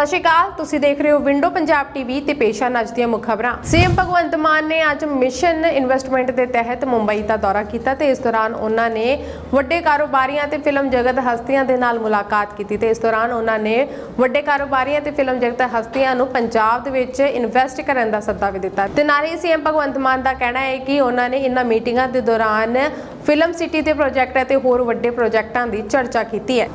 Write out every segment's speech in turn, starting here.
ਸਤਿ ਸ਼੍ਰੀ ਅਕਾਲ। ਤੁਸੀਂ ਦੇਖ ਰਹੇ ਹੋ ਵਿੰਡੋ ਪੰਜਾਬ ਟੀਵੀ ਤੇ ਪੇਸ਼ ਹਨ ਅੱਜ ਦੀਆਂ ਮੁੱਖ ਖਬਰਾਂ। ਸੀਐਮ ਭਗਵੰਤ ਮਾਨ ਨੇ ਅੱਜ ਮਿਸ਼ਨ ਇਨਵੈਸਟਮੈਂਟ ਦੇ ਤਹਿਤ ਮੁੰਬਈ ਦਾ ਦੌਰਾ ਕੀਤਾ ਤੇ ਇਸ ਦੌਰਾਨ ਉਹਨਾਂ ਨੇ ਵੱਡੇ ਕਾਰੋਬਾਰੀਆਂ ਤੇ ਫਿਲਮ ਜਗਤ ਹਸਤੀਆਂ ਦੇ ਨਾਲ ਮੁਲਾਕਾਤ ਕੀਤੀ ਤੇ ਇਸ ਦੌਰਾਨ ਉਹਨਾਂ ਨੇ ਵੱਡੇ ਕਾਰੋਬਾਰੀਆਂ ਤੇ ਫਿਲਮ ਜਗਤ ਹਸਤੀਆਂ ਨੂੰ ਪੰਜਾਬ ਦੇ ਵਿੱਚ ਇਨਵੈਸਟ ਕਰਨ ਦਾ ਸੱਦਾ ਵੀ ਦਿੱਤਾ। ਤੇ ਨਾਲ ਹੀ ਸੀਐਮ ਭਗਵੰਤ ਮਾਨ ਦਾ ਕਹਿਣਾ ਹੈ ਕਿ ਉਹਨਾਂ ਨੇ ਇਨ੍ਹਾਂ ਮੀਟਿੰਗਾਂ ਦੇ ਦੌਰਾਨ ਫਿਲਮ ਸਿਟੀ ਦੇ ਪ੍ਰੋਜੈਕਟ ਅਤੇ ਹੋਰ ਵੱਡੇ ਪ੍ਰੋਜੈਕਟਾਂ ਦੀ ਚਰਚਾ ਕੀਤੀ ਹੈ।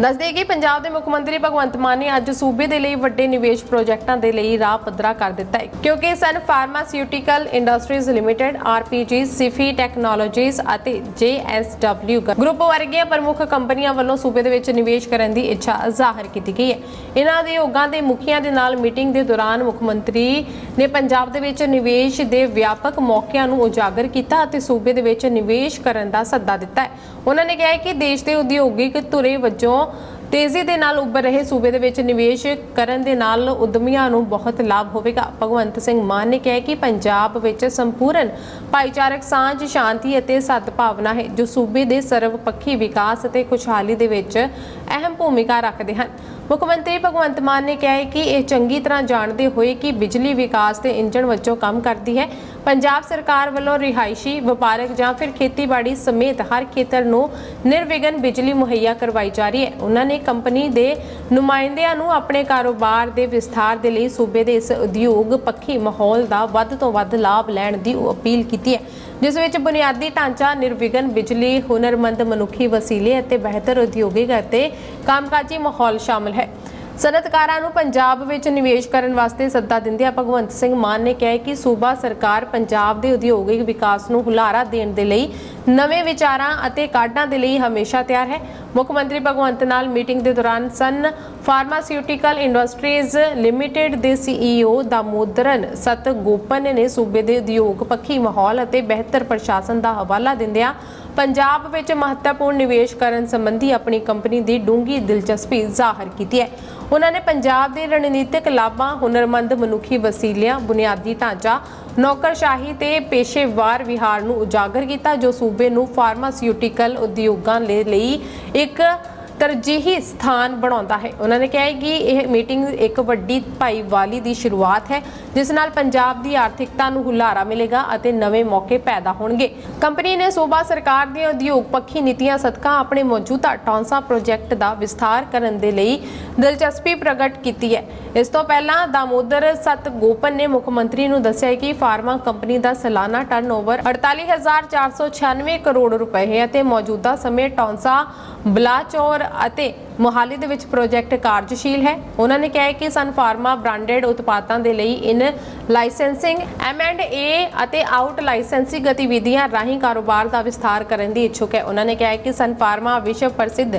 ਦੱਸਦੇ ਕਿ ਪੰਜਾਬ ਦੇ ਮੁੱਖ ਮੰਤਰੀ ਭਗਵੰਤ ਮਾਨ ਨੇ ਅੱਜ ਸੂਬੇ ਦੇ ਲਈ ਵੱਡੇ ਨਿਵੇਸ਼ ਪ੍ਰੋਜੈਕਟਾਂ ਦੇ ਲਈ ਰਾਹ ਪੱਧਰਾ ਕਰ ਦਿੱਤਾ ਹੈ, ਕਿਉਂਕਿ Sun Pharmaceutical Industries Limited RPG Sify Technologies ਅਤੇ ਜੇਐਸਡਬਲਿਊ ਗਰੁੱਪ ਵਰਗੀਆਂ ਪ੍ਰਮੁੱਖ ਕੰਪਨੀਆਂ ਵੱਲੋਂ ਸੂਬੇ ਦੇ ਵਿੱਚ ਨਿਵੇਸ਼ ਕਰਨ ਦੀ ਇੱਛਾ ਜ਼ਾਹਰ ਕੀਤੀ ਗਈ ਹੈ। ਇਹਨਾਂ ਦੇ ਯੋਗਾਂ ਦੇ ਮੁਖੀਆਂ ਦੇ ਨਾਲ ਮੀਟਿੰਗ ਦੇ ਦੌਰਾਨ ਮੁੱਖ ਮੰਤਰੀ ਨੇ ਪੰਜਾਬ ਦੇ ਵਿੱਚ ਨਿਵੇਸ਼ ਦੇ ਵਿਆਪਕ ਮੌਕਿਆਂ ਨੂੰ ਉਜਾਗਰ ਕੀਤਾ ਅਤੇ ਸੂਬੇ ਦੇ ਵਿੱਚ ਨਿਵੇਸ਼ ਕਰਨ ਦਾ ਸੱਦਾ ਦਿੱਤਾ ਹੈ। ਉਹਨਾਂ ਨੇ ਕਿਹਾ ਕਿ ਦੇਸ਼ ਦੇ ਉਦਯੋਗਿਕ ਧੁਰੇ ਵਜੋਂ ਤੇਜ਼ੀ ਦੇ ਨਾਲ ਉੱਭਰ ਰਹੇ ਸੂਬੇ ਦੇ ਵਿੱਚ ਨਿਵੇਸ਼ ਕਰਨ ਦੇ ਨਾਲ ਉਦਮੀਆਂ ਨੂੰ ਬਹੁਤ ਲਾਭ ਹੋਵੇਗਾ। ਭਗਵੰਤ ਸਿੰਘ ਮਾਨ ਨੇ ਕਿਹਾ ਕਿ ਪੰਜਾਬ ਵਿੱਚ ਸੰਪੂਰਨ ਭਾਈਚਾਰਕ ਸਾਂਝ, ਸ਼ਾਂਤੀ ਅਤੇ ਸਦਭਾਵਨਾ ਹੈ, ਜੋ ਸੂਬੇ ਦੇ ਸਰਵਪੱਖੀ ਵਿਕਾਸ ਅਤੇ ਖੁਸ਼ਹਾਲੀ ਦੇ ਵਿੱਚ ਅਹਿਮ ਭੂਮਿਕਾ ਰੱਖਦੇ ਹਨ। ਮੁੱਖ ਮੰਤਰੀ ਭਗਵੰਤ ਮਾਨ ਨੇ ਕਿਹਾ ਹੈ ਕਿ ਇਹ ਚੰਗੀ ਤਰ੍ਹਾਂ ਜਾਣਦੇ ਹੋਏ ਕਿ ਬਿਜਲੀ ਵਿਕਾਸ ਦੇ ਇੰਜਣ ਵਜੋਂ ਕੰਮ ਕਰਦੀ ਹੈ। ਪੰਜਾਬ ਸਰਕਾਰ ਵੱਲੋਂ ਰਿਹਾਇਸ਼ੀ, ਵਪਾਰਕ ਜਾਂ ਫਿਰ ਖੇਤੀਬਾੜੀ ਸਮੇਤ ਹਰ ਖੇਤਰ ਨੂੰ ਨਿਰਵਿਘਨ ਬਿਜਲੀ ਮੁਹੱਈਆ ਕਰਵਾਈ ਜਾ ਰਹੀ ਹੈ। ਉਹਨਾਂ ਨੇ ਕੰਪਨੀ ਦੇ ਨੁਮਾਇੰਦਿਆਂ ਨੂੰ ਆਪਣੇ ਕਾਰੋਬਾਰ ਦੇ ਵਿਸਥਾਰ ਦੇ ਲਈ ਸੂਬੇ ਦੇ ਇਸ ਉਦਯੋਗ ਪੱਖੀ ਮਾਹੌਲ ਦਾ ਵੱਧ ਤੋਂ ਵੱਧ ਲਾਭ ਲੈਣ ਦੀ ਅਪੀਲ ਕੀਤੀ ਹੈ। ਜਿਸ ਵਿੱਚ ਬੁਨਿਆਦੀ ਢਾਂਚਾ, ਨਿਰਵਿਘਨ ਬਿਜਲੀ, ਹੁਨਰਮੰਦ ਮਨੁੱਖੀ ਵਸੀਲੇ ਅਤੇ ਬਿਹਤਰ ਉਦਯੋਗਿਕ ਅਤੇ ਕੰਮਕਾਜੀ ਮਾਹੌਲ ਸ਼ਾਮਲ ਹੈ। ਸਨਅਤਕਾਰਾਂ ਨੂੰ ਪੰਜਾਬ ਵਿੱਚ ਨਿਵੇਸ਼ ਕਰਨ ਵਾਸਤੇ ਸੱਦਾ ਦਿੰਦਿਆਂ ਭਗਵੰਤ ਸਿੰਘ ਮਾਨ ਨੇ ਕਿਹਾ ਕਿ ਸੂਬਾ ਸਰਕਾਰ ਪੰਜਾਬ ਦੇ ਉਦਯੋਗਿਕ ਵਿਕਾਸ ਨੂੰ ਹੁਲਾਰਾ ਦੇਣ ਦੇ ਲਈ ਨਵੇਂ ਵਿਚਾਰਾਂ ਅਤੇ ਕਾਢਾਂ ਦੇ ਲਈ ਹਮੇਸ਼ਾ ਤਿਆਰ ਹੈ। ਮੁੱਖ ਮੰਤਰੀ ਭਗਵੰਤ ਨਾਲ ਮੀਟਿੰਗ ਦੇ ਦੌਰਾਨ ਸਨ ਫਾਰਮਾਸਿਊਟੀਕਲ ਇੰਡਸਟਰੀਜ਼ ਲਿਮਟਿਡ ਦੇ ਸੀਈਓ ਦਾਮੋਦਰਨ ਸਤਗੋਪਨ ਨੇ ਸੂਬੇ ਦੇ ਉਦਯੋਗ, ਪੱਖੀ ਮਾਹੌਲ ਅਤੇ ਬਿਹਤਰ ਪ੍ਰਸ਼ਾਸਨ ਦਾ ਹਵਾਲਾ ਦਿੰਦਿਆਂ ਪੰਜਾਬ ਵਿੱਚ ਮਹੱਤਵਪੂਰਨ ਨਿਵੇਸ਼ ਕਰਨ ਸੰਬੰਧੀ ਆਪਣੀ ਕੰਪਨੀ ਦੀ ਡੂੰਘੀ ਦਿਲਚਸਪੀ ਜ਼ਾਹਰ ਕੀਤੀ ਹੈ। ਉਹਨਾਂ ਨੇ ਪੰਜਾਬ ਦੇ ਰਣਨੀਤਿਕ ਲਾਭਾਂ, ਹੁਨਰਮੰਦ ਮਨੁੱਖੀ ਵਸੀਲਿਆਂ, ਬੁਨਿਆਦੀ ਢਾਂਚਾ ਨੌਕਰਸ਼ਾਹੀ ਤੇ ਪੇਸ਼ੇਵਾਰ ਵਿਹਾਰ ਨੂੰ ਉਜਾਗਰ ਕੀਤਾ, ਜੋ ਸੂਬੇ ਨੂੰ ਫਾਰਮਾਸਿਊਟੀਕਲ ਉਦਯੋਗਾਂ ਦੇ ਲਈ ਇੱਕ ਤਰਜੀਹੀ ਸਥਾਨ ਬਣਾਉਂਦਾ ਹੈ। ਉਹਨਾਂ ਨੇ ਕਿਹਾ ਕਿ ਇਹ ਮੀਟਿੰਗ ਇੱਕ ਵੱਡੀ ਭਾਈਵਾਲੀ ਦੀ ਸ਼ੁਰੂਆਤ ਹੈ, ਜਿਸ ਨਾਲ ਪੰਜਾਬ ਦੀ ਆਰਥਿਕਤਾ ਨੂੰ ਹੁਲਾਰਾ ਮਿਲੇਗਾ ਅਤੇ ਨਵੇਂ ਮੌਕੇ ਪੈਦਾ ਹੋਣਗੇ। ਕੰਪਨੀ ਨੇ ਸੂਬਾ ਸਰਕਾਰ ਦੀਆਂ ਉਦਯੋਗ ਪੱਖੀ ਨੀਤੀਆਂ ਸਦਕਾ ਆਪਣੇ ਮੌਜੂਦਾ ਟੌਂਸਾ ਪ੍ਰੋਜੈਕਟ ਦਾ ਵਿਸਥਾਰ ਕਰਨ ਦੇ ਲਈ ਦਿਲਚਸਪੀ ਪ੍ਰਗਟ ਕੀਤੀ ਹੈ। ਇਸ ਤੋਂ ਪਹਿਲਾਂ ਦਾਮੋਦਰ ਸਤਗੋਪਨ ਨੇ ਮੁੱਖ ਮੰਤਰੀ ਨੂੰ ਦੱਸਿਆ ਕਿ ਫਾਰਮਾ ਕੰਪਨੀ ਦਾ ਸਾਲਾਨਾ ਟਰਨਓਵਰ 48496 ਕਰੋੜ ਰੁਪਏ ਹੈ ਅਤੇ ਮੌਜੂਦਾ ਸਮੇਂ ਟੌਂਸਾ ਬਲਾਚੌਰ ਅਤੇ ਮੋਹਾਲੀ ਦੇ ਵਿੱਚ ਪ੍ਰੋਜੈਕਟ ਕਾਰਜਸ਼ੀਲ ਹੈ। ਉਹਨਾਂ ਨੇ ਕਿਹਾ ਕਿ ਸਨ ਫਾਰਮਾ ਬ੍ਰਾਂਡਡ ਉਤਪਾਦਾਂ ਦੇ ਲਈ ਇਨ ਲਾਇਸੈਂਸਿੰਗ ਐਮ&ਏ ਅਤੇ ਆਊਟ ਲਾਇਸੈਂਸਿੰਗ ਗਤੀਵਿਧੀਆਂ ਰਾਹੀਂ ਕਾਰੋਬਾਰ ਦਾ ਵਿਸਥਾਰ ਕਰਨ ਦੀ ਇੱਛੁਕ ਹੈ। ਉਹਨਾਂ ਨੇ ਕਿਹਾ ਕਿ ਸਨ ਫਾਰਮਾ ਵਿਸ਼ਵ ਪ੍ਰਸਿੱਧ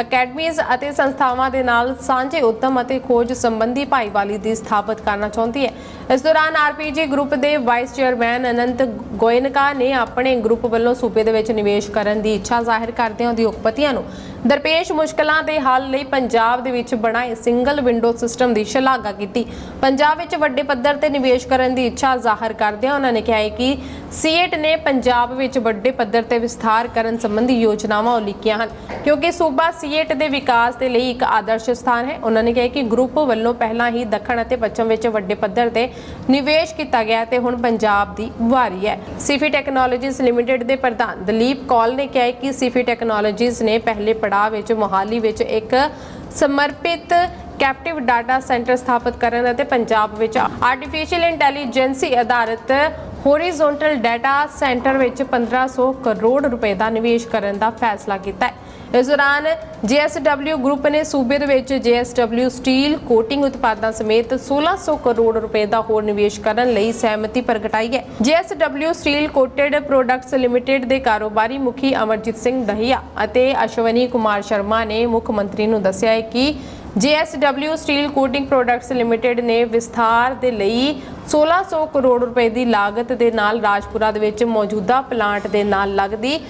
ਅਕੈਡਮੀਜ਼ ਅਤੇ ਸੰਸਥਾਵਾਂ ਦੇ ਨਾਲ ਸਾਂਝੇ ਉਦਮ ਅਤੇ ਖੋਜ ਸੰਬੰਧੀ ਭਾਈਵਾਲੀ ਦੀ ਸਥਾਪਿਤ ਕਰਨਾ ਚਾਹੁੰਦੀ ਹੈ। ਇਸ ਦੌਰਾਨ ਆਰਪੀਜੀ ਗਰੁੱਪ ਦੇ ਵਾਈਸ ਚੇਅਰਮੈਨ ਅਨੰਤ ਗੋਇਨਕਾ ਨੇ ਆਪਣੇ ਗਰੁੱਪ ਵੱਲੋਂ ਸੂਬੇ ਦੇ ਵਿੱਚ ਨਿਵੇਸ਼ ਕਰਨ ਦੀ ਇੱਛਾ ਜ਼ਾਹਿਰ ਕਰਦਿਆਂ ਉਦਯੋਗਪਤੀਆਂ ਨੂੰ ਦਰਪੇਸ਼ ਮੁਸ਼ਕਲਾਂ ਦੇ ਹੱਲ ਲਈ ਪੰਜਾਬ ਦੇ ਵਿੱਚ ਬਣਾਏ ਸਿੰਗਲ ਵਿੰਡੋ ਸਿਸਟਮ ਦੀ ਸ਼ਲਾਘਾ ਕੀਤੀ। ਪੰਜਾਬ ਵਿੱਚ ਵੱਡੇ ਪੱਧਰ ਤੇ ਨਿਵੇਸ਼ ਕਰਨ ਦੀ ਇੱਛਾ ਜ਼ਾਹਰ ਕਰਦਿਆਂ ਉਹਨਾਂ ਨੇ ਕਿਹਾ ਕਿ ਸੀਏਟ ਨੇ ਪੰਜਾਬ ਵਿੱਚ ਵੱਡੇ ਪੱਧਰ ਤੇ ਵਿਸਥਾਰ ਕਰਨ ਸੰਬੰਧੀ ਯੋਜਨਾਵਾਂ ਉਲੀਕੀਆਂ ਹਨ, ਕਿਉਂਕਿ ਸੂਬਾ ਸੀਏਟ ਦੇ ਵਿਕਾਸ ਦੇ ਲਈ ਇੱਕ ਆਦਰਸ਼ ਸਥਾਨ ਹੈ। ਉਹਨਾਂ ਨੇ ਕਿਹਾ ਕਿ ਗਰੁੱਪ ਵੱਲੋਂ ਪਹਿਲਾਂ ਹੀ ਦੱਖਣ ਅਤੇ ਪੱਛਮ ਵਿੱਚ ਵੱਡੇ ਪੱਧਰ ਤੇ ਨਿਵੇਸ਼ ਕੀਤਾ ਗਿਆ ਤੇ ਹੁਣ ਪੰਜਾਬ ਦੀ ਵਾਰੀ ਹੈ। ਸਿਫੀ ਟੈਕਨੋਲੋਜੀਜ਼ ਲਿਮਟਿਡ ਦੇ ਪ੍ਰਧਾਨ ਦਲੀਪ ਕੌਲ ਨੇ ਕਿਹਾ ਕਿ ਸਿਫੀ ਟੈਕਨੋਲੋਜੀਜ਼ ਨੇ ਪਹਿਲੇ ਪੜਾਅ ਵਿੱਚ ਮੋਹਾਲੀ ਵਿੱਚ ਇੱਕ ਸਮਰਪਿਤ ਕੈਪਟਿਵ ਡਾਟਾ ਸੈਂਟਰ ਸਥਾਪਿਤ ਕਰਨ ਅਤੇ ਪੰਜਾਬ ਵਿੱਚ ਆਰਟੀਫੀਸ਼ੀਅਲ ਇੰਟੈਲੀਜੈਂਸੀ ਆਧਾਰਿਤ ਹੋਰੀਜ਼ੋਨਟਲ ਡਾਟਾ ਸੈਂਟਰ ਵਿੱਚ 1500 ਕਰੋੜ ਰੁਪਏ ਦਾ ਨਿਵੇਸ਼ ਕਰਨ ਦਾ ਫੈਸਲਾ ਕੀਤਾ ਹੈ। ਇਸ ਦੌਰਾਨ JSW ਗਰੁੱਪ ਨੇ ਸੂਬੇ ਦੇ ਵਿੱਚ JSW ਸਟੀਲ ਕੋਟਿੰਗ ਉਤਪਾਦਾਂ ਸਮੇਤ 1600 ਕਰੋੜ ਰੁਪਏ ਦਾ ਹੋਰ ਨਿਵੇਸ਼ ਕਰਨ ਲਈ ਸਹਿਮਤੀ ਪ੍ਰਗਟਾਈ ਹੈ। JSW steel coated products limited ਦੇ ਕਾਰੋਬਾਰੀ ਮੁਖੀ ਅਮਰਜੀਤ ਸਿੰਘ ਦਹੀਆ ਅਤੇ ਅਸ਼ਵਨੀ ਕੁਮਾਰ ਸ਼ਰਮਾ ਨੇ ਮੁੱਖ ਮੰਤਰੀ ਨੂੰ ਦੱਸਿਆ ਹੈ ਕਿ JSW steel coating products limited ਨੇ ਵਿਸਥਾਰ ਦੇ ਲਈ 1600 ਕਰੋੜ ਰੁਪਏ ਦੀ ਲਾਗਤ ਦੇ ਨਾਲ ਰਾਜਪੁਰਾ ਦੇ ਵਿੱਚ ਮੌਜੂਦਾ ਪਲਾਂਟ ਦੇ ਨਾਲ ਲੱਗਦੀ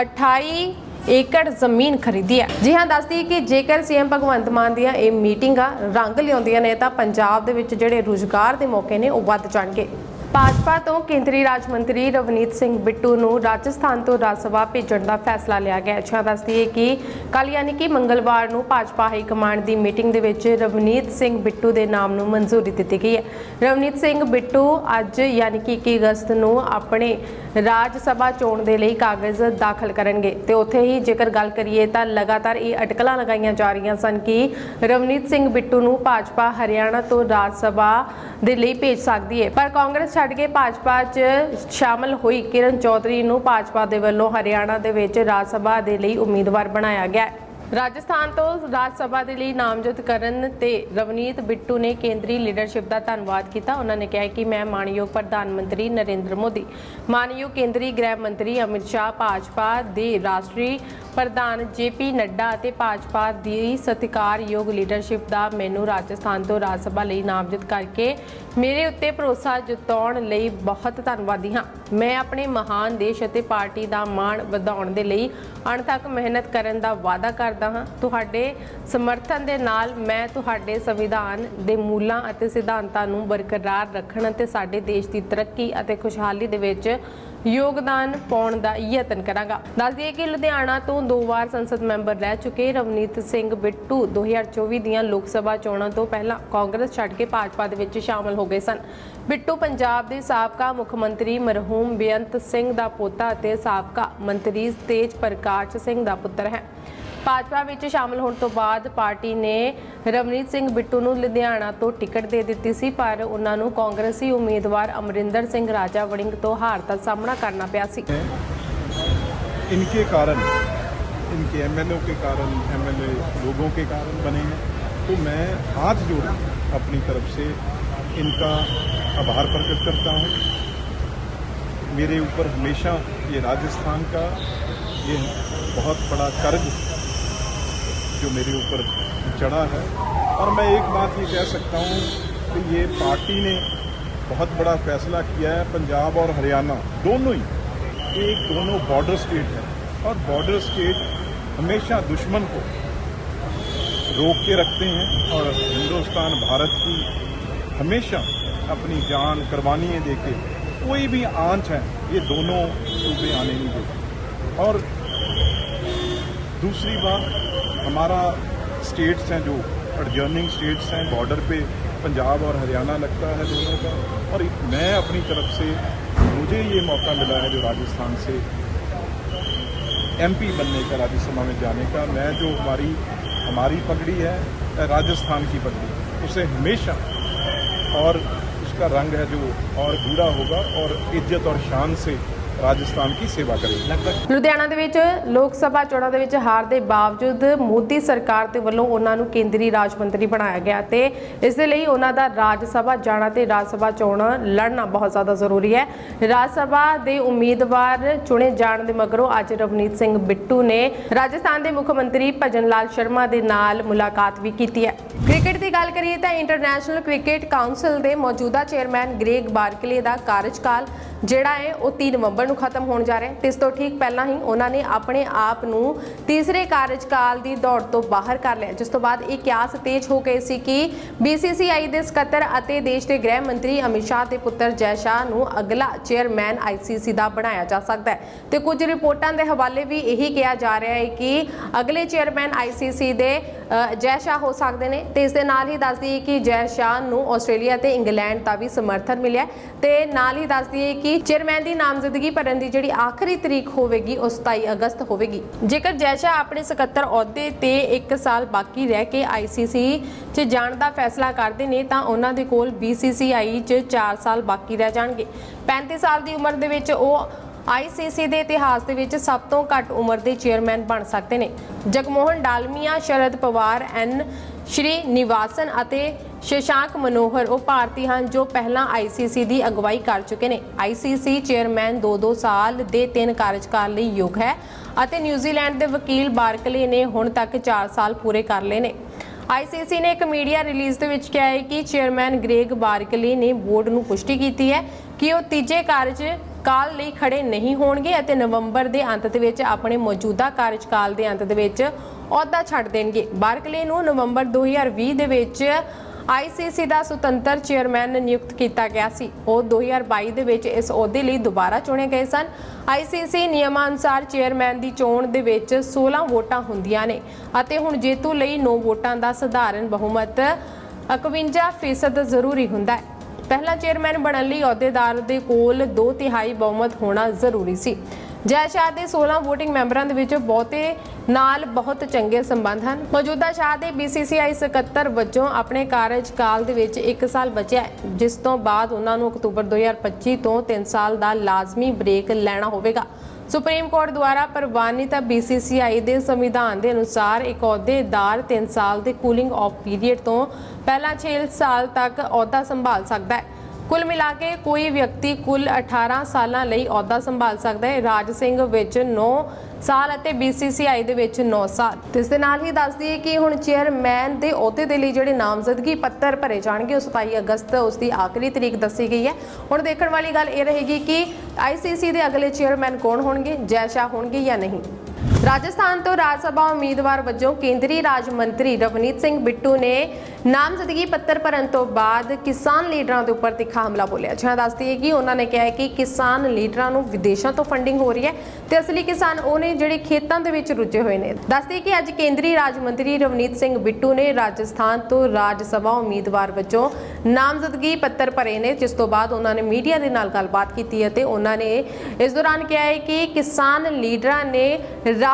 28 ਏਕੜ ਜ਼ਮੀਨ ਖਰੀਦੀ ਹੈ। ਜੀ ਹਾਂ, ਦੱਸਦੀ ਕਿ ਜੇਕਰ ਸੀਐਮ ਭਗਵੰਤ ਮਾਨ ਦੀਆਂ ਇਹ ਮੀਟਿੰਗਾਂ ਰੰਗ ਲਿਆਉਂਦੀਆਂ ਨੇ, ਤਾਂ ਪੰਜਾਬ ਦੇ ਵਿੱਚ ਜਿਹੜੇ ਰੁਜ਼ਗਾਰ ਦੇ ਮੌਕੇ ਨੇ, ਉਹ ਵੱਧ ਜਾਣਗੇ। ਭਾਜਪਾ ਤੋਂ ਕੇਂਦਰੀ ਰਾਜ ਮੰਤਰੀ ਰਵਨੀਤ ਸਿੰਘ ਬਿੱਟੂ ਨੂੰ ਰਾਜਸਥਾਨ ਤੋਂ ਰਾਜ ਸਭਾ ਭੇਜਣ ਦਾ ਫੈਸਲਾ ਲਿਆ ਗਿਆ। ਹੈ ਦੱਸਦੀ ਹੈ ਕਿ ਕੱਲ ਯਾਨੀ ਕਿ ਮੰਗਲਵਾਰ ਨੂੰ ਭਾਜਪਾ ਹਾਈ ਕਮਾਂਡ ਦੀ ਮੀਟਿੰਗ ਦੇ ਵਿੱਚ ਰਵਨੀਤ ਸਿੰਘ ਬਿੱਟੂ ਦੇ ਨਾਮ ਨੂੰ ਮਨਜ਼ੂਰੀ ਦਿੱਤੀ ਗਈ ਹੈ। ਰਵਨੀਤ ਸਿੰਘ ਬਿੱਟੂ ਅੱਜ ਯਾਨੀ ਕਿ 21 ਅਗਸਤ ਨੂੰ ਆਪਣੇ ਰਾਜ ਸਭਾ ਚੋਣ ਦੇ ਲਈ ਕਾਗਜ਼ ਦਾਖਲ ਕਰਨਗੇ ਤੇ ਉੱਥੇ ਹੀ ਜੇਕਰ ਗੱਲ ਕਰੀਏ ਤਾਂ ਲਗਾਤਾਰ ਇਹ ਅਟਕਲਾਂ ਲਗਾਈਆਂ ਜਾ ਰਹੀਆਂ ਸਨ ਕਿ ਰਵਨੀਤ ਸਿੰਘ ਬਿੱਟੂ ਨੂੰ ਭਾਜਪਾ ਹਰਿਆਣਾ ਤੋਂ ਰਾਜ ਸਭਾ ਦੇ ਲਈ ਭੇਜ ਸਕਦੀ ਹੈ। ਪਰ ਕਾਂਗਰਸ ਛੱਡ ਕੇ ਭਾਜਪਾ 'ਚ ਸ਼ਾਮਲ ਹੋਈ ਕਿਰਨ ਚੌਧਰੀ ਨੂੰ ਭਾਜਪਾ ਦੇ ਵੱਲੋਂ ਹਰਿਆਣਾ ਦੇ ਵਿੱਚ ਰਾਜ ਸਭਾ ਦੇ ਲਈ ਉਮੀਦਵਾਰ ਬਣਾਇਆ ਗਿਆ ਹੈ। ਰਾਜਸਥਾਨ ਤੋਂ ਰਾਜ ਸਭਾ ਦੇ ਲਈ ਨਾਮਜ਼ਦ ਕਰਨ ਤੇ ਰਵਨੀਤ ਬਿੱਟੂ ਨੇ ਕੇਂਦਰੀ ਲੀਡਰਸ਼ਿਪ ਦਾ ਧੰਨਵਾਦ ਕੀਤਾ। ਉਹਨਾਂ ਨੇ ਕਿਹਾ ਕਿ ਮੈਂ ਮਾਨਯੋਗ ਪ੍ਰਧਾਨ ਮੰਤਰੀ ਨਰਿੰਦਰ ਮੋਦੀ ਮਾਨਯੋਗ ਕੇਂਦਰੀ ਗ੍ਰਹਿ ਮੰਤਰੀ ਅਮਿਤ ਸ਼ਾਹ, ਭਾਜਪਾ ਦੇ ਰਾਸ਼ਟਰੀ ਪ੍ਰਧਾਨ ਜੇਪੀ ਨੱਡਾ ਅਤੇ ਭਾਜਪਾ ਦੀ ਸਤਿਕਾਰਯੋਗ ਲੀਡਰਸ਼ਿਪ ਦਾ ਮੈਨੂੰ ਰਾਜਸਥਾਨ ਤੋਂ ਰਾਜ ਸਭਾ ਲਈ ਨਾਮਜ਼ਦ ਕਰਕੇ ਮੇਰੇ ਉੱਤੇ ਭਰੋਸਾ ਜਤਾਉਣ ਲਈ ਬਹੁਤ ਧੰਨਵਾਦੀ ਹਾਂ। ਮੈਂ ਆਪਣੇ ਮਹਾਨ ਦੇਸ਼ ਅਤੇ ਪਾਰਟੀ ਦਾ ਮਾਣ ਵਧਾਉਣ ਦੇ ਲਈ ਅਣਥੱਕ ਮਿਹਨਤ ਕਰਨ ਦਾ ਵਾਅਦਾ ਕਰਦਾ ਹਾਂ। ਤੁਹਾਡੇ ਸਮਰਥਨ ਦੇ ਨਾਲ ਮੈਂ ਤੁਹਾਡੇ ਸੰਵਿਧਾਨ ਦੇ ਮੂਲਾਂ ਅਤੇ ਸਿਧਾਂਤਾਂ ਨੂੰ ਬਰਕਰਾਰ ਰੱਖਣ ਅਤੇ ਸਾਡੇ ਦੇਸ਼ ਦੀ ਤਰੱਕੀ ਅਤੇ ਖੁਸ਼ਹਾਲੀ ਦੇ ਵਿੱਚ ਯੋਗਦਾਨ ਪਾਉਣ ਦਾ ਯਤਨ ਕਰਾਂਗਾ। ਦੱਸ ਦਈਏ ਕਿ ਲੁਧਿਆਣਾ ਤੋਂ ਦੋ ਵਾਰ ਸੰਸਦ ਮੈਂਬਰ ਰਹਿ ਚੁੱਕੇ ਰਵਨੀਤ ਸਿੰਘ ਬਿੱਟੂ 2024 ਦੀਆਂ ਲੋਕ ਸਭਾ ਚੋਣਾਂ ਤੋਂ ਪਹਿਲਾਂ ਕਾਂਗਰਸ ਛੱਡ ਕੇ ਭਾਜਪਾ ਦੇ ਵਿੱਚ ਸ਼ਾਮਲ ਹੋ ਗਏ ਸਨ। ਬਿੱਟੂ ਪੰਜਾਬ ਦੇ ਸਾਬਕਾ ਮੁੱਖ ਮੰਤਰੀ ਮਰਹੂਮ ਬੇਅੰਤ ਸਿੰਘ ਦਾ ਪੋਤਾ ਅਤੇ ਸਾਬਕਾ ਮੰਤਰੀ ਤੇਜ ਪ੍ਰਕਾਸ਼ ਸਿੰਘ ਦਾ ਪੁੱਤਰ ਹੈ। ਭਾਜਪਾ ਵਿੱਚ ਸ਼ਾਮਲ ਹੋਣ ਤੋਂ ਬਾਅਦ ਪਾਰਟੀ ਨੇ ਰਵਨੀਤ ਸਿੰਘ ਬਿੱਟੂ ਨੂੰ ਲੁਧਿਆਣਾ ਤੋਂ ਟਿਕਟ ਦੇ ਦਿੱਤੀ ਸੀ ਪਰ ਉਹਨਾਂ ਨੂੰ ਕਾਂਗਰਸੀ ਉਮੀਦਵਾਰ ਅਮਰਿੰਦਰ ਸਿੰਘ ਰਾਜਾ ਵੜਿੰਗ ਤੋਂ ਹਾਰ ਦਾ ਸਾਹਮਣਾ ਕਰਨਾ ਪਿਆ ਸੀ इनके कारण इनके एमएलओ के कारण एमएलए लोगों के कारण बने हैं तो मैं हाथ जोड़ अपनी तरफ से इनका आभार प्रकट करता हूँ मेरे ऊपर हमेशा ये राजस्थान का ये बहुत बड़ा कर्ज जो मेरे ऊपर चढ़ा है। और मैं एक बात ये कह सकता हूँ कि ये पार्टी ने बहुत बड़ा फैसला किया है, पंजाब और हरियाणा। दोनों ही, एक दोनों बॉर्डर स्टेट है। और बॉर्डर स्टेट हमेशा दुश्मन को रोक के रखते हैं और हिंदुस्तान, भारत की हमेशा अपनी जान कुर्बानियाँ दे के कोई भी आँच है, ये दोनों सूबे आने नहीं देते। और दूसरी बात हमारा स्टेट्स हैं जो एडजर्निंग स्टेट्स हैं बॉर्डर पे पंजाब और हरियाणा लगता है दोनों का। और मैं अपनी तरफ़ से, मुझे ये मौका मिला है जो राजस्थान से एमपी बनने का, राज्यसभा में जाने का। मैं जो हमारी हमारी पगड़ी है राजस्थान की पगड़ी। उसे हमेशा और उसका रंग है जो और गूढ़ा होगा और इज़्ज़त और शान से राजस्थान की सेवा करेगी लगभग ਲੁਧਿਆਣਾ ਦੇ ਵਿੱਚ ਲੋਕ ਸਭਾ ਚੋਣਾਂ ਦੇ ਵਿੱਚ ਹਾਰ ਦੇ ਬਾਵਜੂਦ ਮੋਦੀ ਸਰਕਾਰ ਦੇ ਵੱਲੋਂ ਉਹਨਾਂ ਨੂੰ ਕੇਂਦਰੀ ਰਾਜ ਮੰਤਰੀ ਬਣਾਇਆ ਗਿਆ ਤੇ ਇਸ ਦੇ ਲਈ ਉਹਨਾਂ ਦਾ ਰਾਜ ਸਭਾ ਜਾਣਾ ਤੇ ਰਾਜ ਸਭਾ ਚੋਣਾਂ ਲੜਨਾ ਬਹੁਤ ਜ਼ਿਆਦਾ ਜ਼ਰੂਰੀ ਹੈ ਰਾਜ ਸਭਾ ਦੇ ਉਮੀਦਵਾਰ ਚੁਣੇ ਜਾਣ ਦੇ ਮਗਰੋਂ ਅੱਜ ਰਵਨੀਤ ਸਿੰਘ ਬਿੱਟੂ ਨੇ ਰਾਜਸਥਾਨ ਦੇ ਮੁੱਖ ਮੰਤਰੀ ਭਜਨ ਲਾਲ ਸ਼ਰਮਾ ਦੇ ਨਾਲ ਮੁਲਾਕਾਤ ਵੀ ਕੀਤੀ ਹੈ ਕ੍ਰਿਕਟ ਦੀ ਗੱਲ ਕਰੀਏ ਤਾਂ ਇੰਟਰਨੈਸ਼ਨਲ ਕ੍ਰਿਕਟ ਕਾਉਂਸਲ ਦੇ ਮੌਜੂਦਾ ਚੇਅਰਮੈਨ ਗ੍ਰੇਗ ਬਾਰਕਲੇ ਦਾ ਕਾਰਜਕਾਲ ਜਿਹੜਾ ਹੈ ਉਹ 3 ਨਵੰਬਰ ਨੂੰ ਖਤਮ ਹੋਣ ਜਾ ਰਿਹਾ ਹੈ। ਤੇ ਇਸ ਤੋਂ ਠੀਕ ਪਹਿਲਾਂ ਹੀ ਉਹਨਾਂ ਨੇ ਆਪਣੇ ਆਪ ਨੂੰ ਤੀਸਰੇ ਕਾਰਜਕਾਲ ਦੀ ਦੌੜ ਤੋਂ ਬਾਹਰ ਕਰ ਲਿਆ। ਜਿਸ ਤੋਂ ਬਾਅਦ ਇਹ ਕਿਆਸ ਤੇਜ਼ ਹੋ ਗਈ ਸੀ ਕਿ BCCI ਦੇ ਸਕੱਤਰ ਅਤੇ ਦੇਸ਼ ਦੇ ਗ੍ਰਹਿ ਮੰਤਰੀ ਅਮਿਤ ਸ਼ਾਹ ਦੇ ਪੁੱਤਰ ਜੈ ਸ਼ਾਹ ਨੂੰ ਅਗਲਾ ਚੇਅਰਮੈਨ ICC ਦਾ ਬਣਾਇਆ ਜਾ ਸਕਦਾ ਹੈ। ਤੇ ਕੁਝ ਰਿਪੋਰਟਾਂ ਦੇ ਹਵਾਲੇ ਵੀ ਇਹੀ ਕਿਹਾ ਜਾ ਰਿਹਾ ਹੈ ਕਿ ਅਗਲੇ ਚੇਅਰਮੈਨ ICC ਦੇ ਜੈ ਸ਼ਾਹ ਹੋ ਸਕਦੇ ਨੇ। ਤੇ ਇਸ ਦੇ ਨਾਲ ਹੀ ਦੱਸਦੀ ਦਈਏ ਕਿ ਜੈ ਸ਼ਾਹ ਨੂੰ ਆਸਟ੍ਰੇਲੀਆ ਤੇ ਇੰਗਲੈਂਡ ਦਾ ਵੀ ਸਮਰਥਨ ਮਿਲਿਆ ਹੈ। ਤੇ ਨਾਲ ਹੀ ਦੱਸ ਦਈਏ ਕਿ ਚੇਅਰਮੈਨ ਦੀ ਨਾਮਜ਼ਦਗੀ ਭਰਨ ਦੀ ਜਿਹੜੀ ਆਖਰੀ ਤਰੀਕ ਹੋਵੇਗੀ, ਉਹ 27 ਅਗਸਤ ਹੋਵੇਗੀ। ਜੇਕਰ ਜੈ ਆਪਣੇ ਸਕੱਤਰ ਅਹੁਦੇ ਤੇ 1 ਸਾਲ ਬਾਕੀ ਰਹਿ ਕੇ ICC 'ਚ ਜਾਣ ਦਾ ਫੈਸਲਾ ਕਰਦੇ ਨੇ, ਤਾਂ ਉਹਨਾਂ ਦੇ ਕੋਲ BCCI 'ਚ 4 ਸਾਲ ਬਾਕੀ ਰਹਿ ਜਾਣਗੇ। 35 ਸਾਲ ਦੀ ਉਮਰ ਦੇ ਵਿੱਚ ਉਹ ICC ਦੇ ਇਤਿਹਾਸ ਦੇ ਵਿੱਚ ਸਭ ਤੋਂ ਘੱਟ ਉਮਰ ਦੇ ਚੇਅਰਮੈਨ ਬਣ ਸਕਦੇ ਨੇ। ਜਗਮੋਹਨ ਡਾਲਮੀਆ, ਸ਼ਰਦ ਪਵਾਰ, ਐਨ ਸ਼੍ਰੀ ਨਿਵਾਸਨ ਅਤੇ ਸ਼ਸ਼ਾਂਕ ਮਨੋਹਰ, ਉਹ ਭਾਰਤੀ ਹਨ ਜੋ ਪਹਿਲਾਂ ICC ਦੀ ਅਗਵਾਈ ਕਰ ਚੁੱਕੇ ਨੇ। ICC ਚੇਅਰਮੈਨ 2-2 ਸਾਲ ਦੇ ਤਿੰਨ ਕਾਰਜਕਾਲ ਲਈ ਯੋਗ ਹੈ ਅਤੇ ਨਿਊਜ਼ੀਲੈਂਡ ਦੇ ਵਕੀਲ ਬਾਰਕਲੇ ਨੇ ਹੁਣ ਤੱਕ 4 ਸਾਲ ਪੂਰੇ ਕਰ ਲਏ ਨੇ। ICC ਨੇ ਇੱਕ ਮੀਡੀਆ ਰਿਲੀਜ਼ ਦੇ ਵਿੱਚ ਕਿਹਾ ਹੈ ਕਿ ਚੇਅਰਮੈਨ ਗ੍ਰੇਗ ਬਾਰਕਲੇ ਨੇ ਬੋਰਡ ਨੂੰ ਪੁਸ਼ਟੀ ਕੀਤੀ ਹੈ ਕਿ ਉਹ ਤੀਜੇ ਕਾਰਜ ਕਾਲ ਲਈ ਖੜੇ ਨਹੀਂ ਹੋਣਗੇ ਅਤੇ ਨਵੰਬਰ ਦੇ ਅੰਤ ਦੇ ਵਿੱਚ ਆਪਣੇ ਮੌਜੂਦਾ ਕਾਰਜਕਾਲ ਦੇ ਅੰਤ ਦੇ ਵਿੱਚ ਅਹੁਦਾ ਛੱਡ ਦੇਣਗੇ। ਬਾਰਕਲੇ ਨੂੰ ਨਵੰਬਰ 2020 ਦੇ ਵਿੱਚ ICC ਦਾ ਸੁਤੰਤਰ ਚੇਅਰਮੈਨ ਨਿਯੁਕਤ ਕੀਤਾ ਗਿਆ ਸੀ। ਉਹ 2022 ਦੇ ਵਿੱਚ ਇਸ ਅਹੁਦੇ ਲਈ ਦੁਬਾਰਾ ਚੁਣੇ ਗਏ ਸਨ। ICC ਨਿਯਮਾਂ ਅਨੁਸਾਰ ਚੇਅਰਮੈਨ ਦੀ ਚੋਣ ਦੇ ਵਿੱਚ 16 ਵੋਟਾਂ ਹੁੰਦੀਆਂ ਨੇ ਅਤੇ ਹੁਣ ਜੇਤੂ ਲਈ 9 ਵੋਟਾਂ ਦਾ ਸਧਾਰਨ ਬਹੁਮਤ 51% ਜ਼ਰੂਰੀ ਹੁੰਦਾ ਹੈ। ਪਹਿਲਾ ਚੇਅਰਮੈਨ ਬਣਨ ਲਈ ਅਹੁਦੇਦਾਰ ਦੇ ਕੋਲ 2 ਤਿਹਾਈ ਬਹੁਮਤ ਹੋਣਾ ਜ਼ਰੂਰੀ ਸੀ। ਜੈ ਸ਼ਾਹ ਦੇ 16 VOTING ਮੈਂਬਰਾਂ ਦੇ ਵਿੱਚ ਬਹੁਤੇ ਨਾਲ ਬਹੁਤ ਚੰਗੇ ਸੰਬੰਧ ਹਨ। ਮੌਜੂਦਾ ਸ਼ਾਹ ਦੇ BCCI ਸਕੱਤਰ ਵਜੋਂ ਆਪਣੇ ਕਾਰਜਕਾਲ ਦੇ ਵਿੱਚ 1 ਸਾਲ ਬਚਿਆ ਜਿਸ ਤੋਂ ਬਾਅਦ ਉਹਨਾਂ ਨੂੰ ਅਕਤੂਬਰ 2025 ਤੋਂ 3 ਸਾਲ ਦਾ ਲਾਜ਼ਮੀ ਬ੍ਰੇਕ ਲੈਣਾ ਹੋਵੇਗਾ। ਸੁਪਰੀਮ ਕੋਰਟ ਦੁਆਰਾ ਪ੍ਰਵਾਨਿਤ BCCI ਦੇ ਸੰਵਿਧਾਨ ਦੇ ਅਨੁਸਾਰ ਇੱਕ ਅਹੁਦੇਦਾਰ 3 ਸਾਲ ਦੇ ਕੂਲਿੰਗ ਆਫ ਪੀਰੀਅਡ ਤੋਂ ਪਹਿਲਾਂ 6 ਸਾਲ ਤੱਕ ਅਹੁਦਾ ਸੰਭਾਲ ਸਕਦਾ ਹੈ। ਕੁੱਲ ਮਿਲਾ ਕੇ ਕੋਈ ਵਿਅਕਤੀ ਕੁੱਲ 18 ਸਾਲਾਂ ਲਈ ਅਹੁਦਾ ਸੰਭਾਲ ਸਕਦਾ ਹੈ। ਰਾਜ ਸਿੰਘ ਵਿੱਚ 9 ਸਾਲ ਅਤੇ BCCI ਦੇ ਵਿੱਚ 9 ਸਾਲ। ਤੇ ਇਸ ਦੇ ਨਾਲ ਹੀ ਦੱਸ ਦਈਏ ਕਿ ਹੁਣ ਚੇਅਰਮੈਨ ਦੇ ਅਹੁਦੇ ਦੇ ਲਈ ਜਿਹੜੇ ਨਾਮਜ਼ਦਗੀ ਪੱਤਰ ਭਰੇ ਜਾਣਗੇ, ਉਹ 27 ਅਗਸਤ ਉਸ ਦੀ ਆਖਰੀ ਤਰੀਕ ਦੱਸੀ ਗਈ ਹੈ। ਹੁਣ ਦੇਖਣ ਵਾਲੀ ਗੱਲ ਇਹ ਰਹੇਗੀ ਕਿ ICC ਦੇ ਅਗਲੇ ਚੇਅਰਮੈਨ ਕੌਣ ਹੋਣਗੇ, ਜੈ ਸ਼ਾਹ ਹੋਣਗੇ ਜਾਂ ਨਹੀਂ। ਰਾਜਸਥਾਨ ਤੋਂ ਰਾਜ ਸਭਾ ਉਮੀਦਵਾਰ ਵਜੋਂ ਕੇਂਦਰੀ ਰਾਜ ਮੰਤਰੀ ਰਵਨੀਤ ਸਿੰਘ ਬਿੱਟੂ ਨੇ ਨਾਮਜ਼ਦਗੀ ਪੱਤਰ ਭਰਨ ਤੋਂ ਬਾਅਦ ਕਿਸਾਨ ਲੀਡਰਾਂ ਦੇ ਉੱਪਰ ਤਿੱਖਾ ਹਮਲਾ ਬੋਲਿਆ। ਜਿਹਾਂ ਦੱਸਦੀ ਹੈ ਕਿ ਉਹਨਾਂ ਨੇ ਕਿਹਾ ਕਿ ਕਿਸਾਨ ਲੀਡਰਾਂ ਨੂੰ ਵਿਦੇਸ਼ਾਂ ਤੋਂ ਫੰਡਿੰਗ ਹੋ ਰਹੀ ਹੈ ਤੇ ਅਸਲੀ ਕਿਸਾਨ ਉਹ ਨੇ ਜਿਹੜੇ ਖੇਤਾਂ ਦੇ ਵਿੱਚ ਰੁੱਝੇ ਹੋਏ ਨੇ। ਦੱਸਦੀ ਕਿ ਅੱਜ ਕੇਂਦਰੀ ਰਾਜ ਮੰਤਰੀ ਰਵਨੀਤ ਸਿੰਘ ਬਿੱਟੂ ਨੇ ਰਾਜਸਥਾਨ ਤੋਂ ਰਾਜ ਸਭਾ ਉਮੀਦਵਾਰ ਵਜੋਂ ਨਾਮਜ਼ਦਗੀ ਪੱਤਰ ਭਰੇ ਨੇ, ਜਿਸ ਤੋਂ ਬਾਅਦ ਉਹਨਾਂ ਨੇ ਮੀਡੀਆ ਦੇ ਨਾਲ ਗੱਲਬਾਤ ਕੀਤੀ ਅਤੇ ਉਹਨਾਂ ਨੇ ਇਸ ਦੌਰਾਨ ਕਿਹਾ ਹੈ ਕਿ ਕਿਸਾਨ ਲੀਡਰਾਂ ਨੇ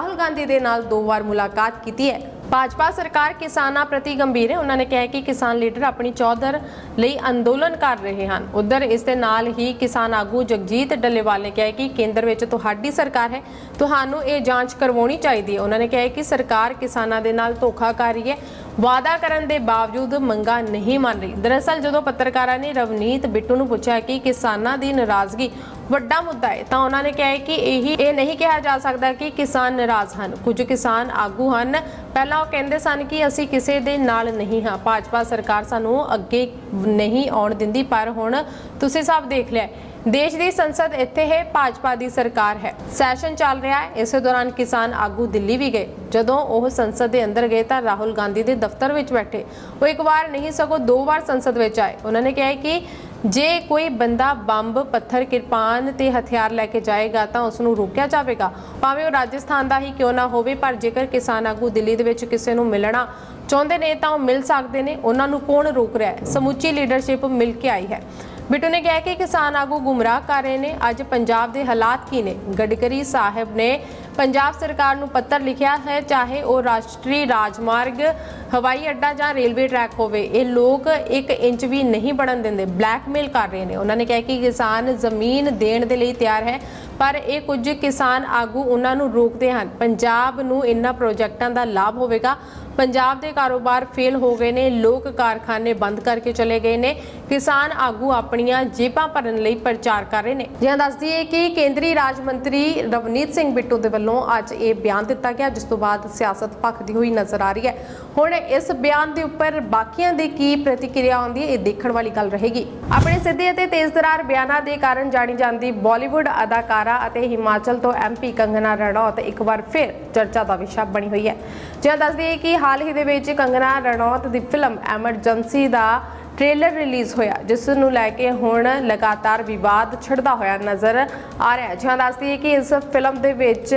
ਰਾਹੁਲ ਗਾਂਧੀ ਦੇ ਨਾਲ ਦੋ ਵਾਰ ਮੁਲਾਕਾਤ ਕੀਤੀ ਹੈ। ਭਾਜਪਾ ਸਰਕਾਰ ਕਿਸਾਨਾਂ ਪ੍ਰਤੀ ਗੰਭੀਰ ਹੈ। ਉਹਨਾਂ ਨੇ ਕਿਹਾ ਕਿ ਕਿਸਾਨ ਲੀਡਰ ਆਪਣੀ ਚੌਧਰ ਲਈ ਅੰਦੋਲਨ ਕਰ ਰਹੇ ਹਨ। ਉਧਰ ਇਸ ਦੇ ਨਾਲ ਹੀ ਕਿਸਾਨ ਆਗੂ ਜਗਜੀਤ ਡੱਲੇਵਾਲ ਨੇ ਕਿਹਾ ਕਿ ਕੇਂਦਰ ਵਿੱਚ ਤੁਹਾਡੀ ਸਰਕਾਰ ਹੈ। ਤੁਹਾਨੂੰ ਇਹ ਜਾਂਚ ਕਰਵਾਉਣੀ ਚਾਹੀਦੀ ਹੈ। ਉਹਨਾਂ ਨੇ ਕਿਹਾ ਕਿ ਸਰਕਾਰ ਕਿਸਾਨਾਂ ਦੇ ਨਾਲ ਧੋਖਾ ਕਰ ਰਹੀ ਹੈ। ਵਾਅਦਾ ਕਰਨ ਦੇ ਬਾਵਜੂਦ ਮੰਗਾਂ ਨਹੀਂ ਮੰਨ ਰਹੀ। ਦਰਅਸਲ ਜਦੋਂ ਪੱਤਰਕਾਰਾਂ ਨੇ ਰਵਨੀਤ ਬਿੱਟੂ ਨੂੰ ਪੁੱਛਿਆ ਕਿ ਕਿਸਾਨਾਂ ਦੀ ਨਾਰਾਜ਼ਗੀ ਵੱਡਾ ਮੁੱਦਾ ਹੈ, ਤਾਂ ਉਹਨਾਂ ਨੇ ਕਿਹਾ ਕਿ ਇਹੀ ਇਹ ਨਹੀਂ ਕਿਹਾ ਜਾ ਸਕਦਾ ਕਿ ਕਿਸਾਨ ਨਾਰਾਜ਼ ਹਨ। ਕੁਝ ਕਿਸਾਨ ਆਗੂ ਹਨ। ਪਹਿਲਾਂ ਉਹ ਕਹਿੰਦੇ ਸਨ ਕਿ ਅਸੀਂ ਕਿਸੇ ਦੇ ਨਾਲ ਨਹੀਂ ਹਾਂ। ਭਾਜਪਾ ਸਰਕਾਰ ਸਾਨੂੰ ਅੱਗੇ ਨਹੀਂ ਆਉਣ ਦਿੰਦੀ, ਪਰ ਹੁਣ ਤੁਸੀਂ ਸਭ ਦੇਖ ਲਿਆ ਦੇਸ਼ ਦੀ ਸੰਸਦ ਇੱਥੇ ਹੈ, ਭਾਜਪਾ ਦੀ ਸਰਕਾਰ ਹੈ। ਸੈਸ਼ਨ ਚੱਲ ਰਿਹਾ ਹੈ। ਇਸੇ ਦੌਰਾਨ ਕਿਸਾਨ ਆਗੂ ਦਿੱਲੀ ਵੀ ਗਏ। ਜਦੋਂ ਉਹ ਸੰਸਦ ਦੇ ਅੰਦਰ ਗਏ ਤਾਂ ਰਾਹੁਲ ਗਾਂਧੀ ਦੇ ਦਫ਼ਤਰ ਵਿੱਚ ਬੈਠੇ। ਉਹ ਇੱਕ ਵਾਰ ਨਹੀਂ, ਸਗੋਂ ਦੋ ਵਾਰ ਸੰਸਦ ਵਿੱਚ ਆਏ। ਉਹਨਾਂ ਨੇ ਕਿਹਾ ਕਿ ਜੇ ਕੋਈ ਬੰਦਾ ਬੰਬ, ਪੱਥਰ, ਕਿਰਪਾਨ ਤੇ ਹਥਿਆਰ ਲੈ ਕੇ ਜਾਏਗਾ ਤਾਂ ਉਸ ਨੂੰ ਰੋਕਿਆ ਜਾਵੇਗਾ। ਭਾਵੇਂ ਉਹ ਰਾਜਸਥਾਨ ਦਾ ਹੀ ਕਿਉਂ ਨਾ ਹੋਵੇ, ਪਰ ਜੇਕਰ ਕਿਸਾਨ ਆਗੂ ਦਿੱਲੀ ਦੇ ਵਿੱਚ ਕਿਸੇ ਨੂੰ ਮਿਲਣਾ ਚਾਹੁੰਦੇ ਨੇ ਤਾਂ ਉਹ ਮਿਲ ਸਕਦੇ ਨੇ। ਉਹਨਾਂ ਨੂੰ ਕੌਣ ਰੋਕ ਰਿਹਾ ਹੈ? ਸਮੁੱਚੀ ਲੀਡਰਸ਼ਿਪ ਮਿਲ ਕੇ ਆਈ ਹੈ। ਬਿੱਟੂ ਨੇ ਕਿਹਾ ਕਿ ਕਿਸਾਨ ਆਗੂ ਗੁੰਮਰਾਹ ਕਰ ਰਹੇ ਨੇ। ਅੱਜ ਪੰਜਾਬ ਦੇ ਹਾਲਾਤ ਕੀ ਨੇ? ਗਡਕਰੀ ਸਾਹਿਬ ਨੇ ਪੰਜਾਬ ਸਰਕਾਰ ਨੂੰ ਪੱਤਰ ਲਿਖਿਆ ਹੈ, ਚਾਹੇ ਉਹ ਰਾਸ਼ਟਰੀ ਰਾਜਮਾਰਗ, ਹਵਾਈ ਅੱਡਾ ਜਾਂ ਰੇਲਵੇ ਟਰੈਕ ਹੋਵੇ। ਇਹ ਲੋਕ 1 ਇੰਚ ਵੀ ਨਹੀਂ ਬਣਨ ਦਿੰਦੇ। ਬਲੈਕਮੇਲ ਕਰ ਰਹੇ ਨੇ। ਉਹਨਾਂ ਨੇ ਕਿਹਾ ਕਿ ਕਿਸਾਨ ਜ਼ਮੀਨ ਦੇਣ ਦੇ ਲਈ ਤਿਆਰ ਹੈ। ਪਰ ਇਹ ਕੁਝ ਕਿਸਾਨ ਆਗੂ ਉਹਨਾਂ ਨੂੰ ਰੋਕਦੇ ਹਨ। ਪੰਜਾਬ ਨੂੰ ਇਨ੍ਹਾਂ ਪ੍ਰੋਜੈਕਟਾਂ ਦਾ ਲਾਭ ਹੋਵੇਗਾ। ਪੰਜਾਬ ਦੇ ਕਾਰੋਬਾਰ ਫੇਲ ਹੋ ਗਏ ਨੇ। ਲੋਕ ਕਾਰਖਾਨੇ ਬੰਦ ਕਰਕੇ ਚਲੇ ਗਏ ਨੇ। ਕਿਸਾਨ ਆਗੂ ਆਪਣੀਆਂ ਜੇਬਾਂ ਭਰਨ ਲਈ ਪ੍ਰਚਾਰ ਕਰ ਰਹੇ ਨੇ। ਜਿਹਾਂ ਦੱਸਦੀ ਹੈ ਕਿ ਕੇਂਦਰੀ ਰਾਜ ਮੰਤਰੀ ਰਵਨੀਤ ਸਿੰਘ ਬਿੱਟੂ ਦੇ ਵੱਲੋਂ ਅੱਜ ਇਹ ਬਿਆਨ ਦਿੱਤਾ ਗਿਆ, ਜਿਸ ਤੋਂ ਬਾਅਦ ਸਿਆਸਤ ਭਖਦੀ ਹੋਈ ਨਜ਼ਰ ਆ ਰਹੀ ਹੈ। ਹੁਣ ਇਸ ਬਿਆਨ ਦੇ ਉੱਪਰ ਬਾਕੀਆਂ ਦੀ ਕੀ ਪ੍ਰਤੀਕਿਰਿਆ ਆਉਂਦੀ ਹੈ, ਇਹ ਦੇਖਣ ਵਾਲੀ ਗੱਲ ਰਹੇਗੀ। ਆਪਣੇ ਸਿੱਧੇ ਅਤੇ ਤੇਜ਼ਧਾਰ ਬਿਆਨਾਂ ਦੇ ਕਾਰਨ ਜਾਣੀ ਜਾਂਦੀ ਬਾਲੀਵੁੱਡ ਅਦਾਕਾਰਾ ਅਤੇ ਹਿਮਾਚਲ ਤੋਂ ਐਮਪੀ ਕੰਗਨਾ ਰਣੌਤ ਇੱਕ ਵਾਰ ਫਿਰ ਚਰਚਾ ਦਾ ਵਿਸ਼ਾ ਬਣੀ ਹੋਈ ਹੈ। ਜਿਵੇਂ ਦੱਸਦੀ ਹੈ ਕਿ ਹਾਲ ਹੀ ਦੇ ਵਿੱਚ ਕੰਗਨਾ ਰਣੌਤ ਦੀ ਫਿਲਮ ਐਮਰਜੈਂਸੀ ਦਾ ਟ੍ਰੇਲਰ ਰਿਲੀਜ਼ ਹੋਇਆ, ਜਿਸ ਨੂੰ ਲੈ ਕੇ ਹੁਣ ਲਗਾਤਾਰ ਵਿਵਾਦ ਛਿੜਦਾ ਹੋਇਆ ਨਜ਼ਰ ਆ ਰਿਹਾ ਹੈ। ਜਿਹਾਂ ਦੱਸਦੀ ਹੈ ਕਿ ਇਸ ਫਿਲਮ ਦੇ ਵਿੱਚ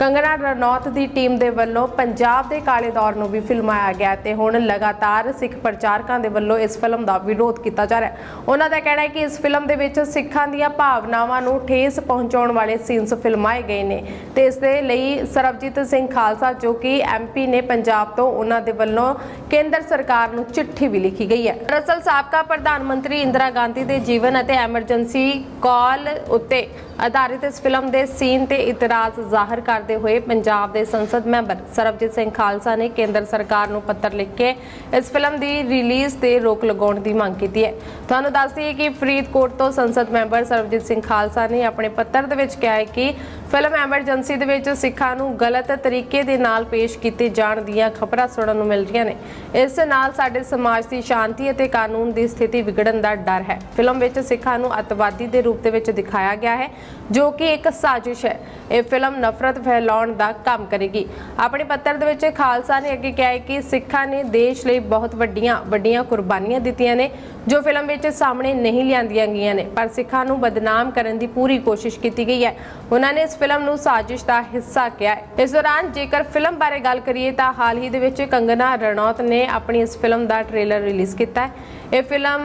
ਕੰਗਣਾ ਰਣੌਤ ਦੀ ਟੀਮ ਦੇ ਵੱਲੋਂ ਪੰਜਾਬ ਦੇ ਕਾਲੇ ਦੌਰ ਨੂੰ ਵੀ ਫਿਲਮਾਇਆ ਗਿਆ ਤੇ ਹੁਣ ਲਗਾਤਾਰ ਸਿੱਖ ਪ੍ਰਚਾਰਕਾਂ ਦੇ ਵੱਲੋਂ ਇਸ ਫਿਲਮ ਦਾ ਵਿਰੋਧ ਕੀਤਾ ਜਾ ਰਿਹਾ ਹੈ। ਉਹਨਾਂ ਦਾ ਕਹਿਣਾ ਹੈ ਕਿ ਇਸ ਫਿਲਮ ਦੇ ਵਿੱਚ ਸਿੱਖਾਂ ਦੀਆਂ ਭਾਵਨਾਵਾਂ ਨੂੰ ਠੇਸ ਪਹੁੰਚਾਉਣ ਵਾਲੇ ਸੀਨਸ ਫਿਲਮਾਏ ਗਏ ਨੇ ਤੇ ਇਸ ਦੇ ਲਈ ਸਰਬਜੀਤ ਸਿੰਘ ਖਾਲਸਾ ਜੋ ਕਿ ਐਮਪੀ ਨੇ ਪੰਜਾਬ ਤੋਂ ਉਹਨਾਂ ਦੇ ਵੱਲੋਂ ਕੇਂਦਰ ਸਰਕਾਰ ਨੂੰ ਚਿੱਠੀ ਵੀ ਲਿਖੀ ਗਈ ਹੈ। ਦਰਅਸਲ ਸਾਬਕਾ ਪ੍ਰਧਾਨ ਮੰਤਰੀ ਇੰਦਰਾ ਗਾਂਧੀ ਦੇ ਜੀਵਨ ਅਤੇ ਐਮਰਜੈਂਸੀ ਕਾਲ ਉੱਤੇ ਆਧਾਰਿਤ ਇਸ ਫਿਲਮ ਦੇ ਸੀਨ ਤੇ ਇਤਰਾਜ਼ ਜ਼ਾਹਰ ਕਰਦੇ ਹੋਏ ਪੰਜਾਬ ਦੇ ਸੰਸਦ ਮੈਂਬਰ ਸਰਬਜੀਤ ਸਿੰਘ ਖਾਲਸਾ ਨੇ ਕੇਂਦਰ ਸਰਕਾਰ ਨੂੰ ਪੱਤਰ ਲਿਖ ਕੇ ਇਸ ਫਿਲਮ ਦੀ ਰਿਲੀਜ਼ ਤੇ ਰੋਕ ਲਗਾਉਣ ਦੀ ਮੰਗ ਕੀਤੀ ਹੈ। ਤੁਹਾਨੂੰ ਦੱਸ ਦਈਏ ਕਿ ਫਰੀਦਕੋਟ ਤੋਂ ਸੰਸਦ ਮੈਂਬਰ ਸਰਬਜੀਤ ਸਿੰਘ ਖਾਲਸਾ ਨੇ ਆਪਣੇ ਪੱਤਰ ਦੇ ਵਿੱਚ ਕਿਹਾ ਹੈ ਕਿ ਫਿਲਮ ਐਮਰਜੈਂਸੀ ਦੇ ਵਿੱਚ ਸਿੱਖਾਂ ਨੂੰ ਗਲਤ ਤਰੀਕੇ ਦੇ ਨਾਲ ਪੇਸ਼ ਕੀਤੇ ਜਾਣ ਦੀਆਂ ਖਬਰਾਂ ਸੁਣਨ ਨੂੰ ਮਿਲ ਰਹੀਆਂ ਨੇ। ਇਸ ਨਾਲ ਸਾਡੇ ਸਮਾਜ ਦੀ ਸ਼ਾਂਤੀ ਅਤੇ ਕਾਨੂੰਨ ਦੀ ਸਥਿਤੀ ਵਿਗੜਨ ਦਾ ਡਰ ਹੈ। ਫਿਲਮ ਵਿੱਚ ਸਿੱਖਾਂ ਨੂੰ ਅੱਤਵਾਦੀ ਦੇ ਰੂਪ ਦੇ ਵਿੱਚ ਦਿਖਾਇਆ ਗਿਆ ਹੈ, ਜੋ ਕਿ ਇੱਕ ਸਾਜ਼ਿਸ਼ ਹੈ। ਇਹ ਫਿਲਮ ਨਫ਼ਰਤ ਫੈਲਾਉਣ ਦਾ ਕੰਮ ਕਰੇਗੀ। ਆਪਣੇ ਪੱਤਰ ਦੇ ਵਿੱਚ ਖਾਲਸਾ ਨੇ ਅੱਗੇ ਕਿਹਾ ਹੈ ਕਿ ਸਿੱਖਾਂ ਨੇ ਦੇਸ਼ ਲਈ ਬਹੁਤ ਵੱਡੀਆਂ ਵੱਡੀਆਂ ਕੁਰਬਾਨੀਆਂ ਦਿੱਤੀਆਂ ਨੇ, ਜੋ ਫਿਲਮ ਵਿੱਚ ਸਾਹਮਣੇ ਨਹੀਂ ਲਿਆਂਦੀਆਂ ਗਈਆਂ ਨੇ। ਪਰ ਸਿੱਖਾਂ ਨੂੰ ਬਦਨਾਮ ਕਰਨ ਦੀ ਪੂਰੀ ਕੋਸ਼ਿਸ਼ ਕੀਤੀ ਗਈ ਹੈ। ਉਹਨਾਂ ਨੇ ਇਸ ਫਿਲਮ ਨੂੰ ਸਾਜ਼ਿਸ਼ ਦਾ ਹਿੱਸਾ ਕਿਹਾ ਹੈ। ਇਸ ਦੌਰਾਨ ਜੇਕਰ ਫਿਲਮ ਬਾਰੇ ਗੱਲ ਕਰੀਏ ਤਾਂ ਹਾਲ ਹੀ ਦੇ ਵਿੱਚ ਕੰਗਨਾ ਰਣੌਤ ਨੇ ਆਪਣੀ ਇਸ ਫਿਲਮ ਦਾ ਟ੍ਰੇਲਰ ਰਿਲੀਜ਼ ਕੀਤਾ ਹੈ। ਇਹ ਫਿਲਮ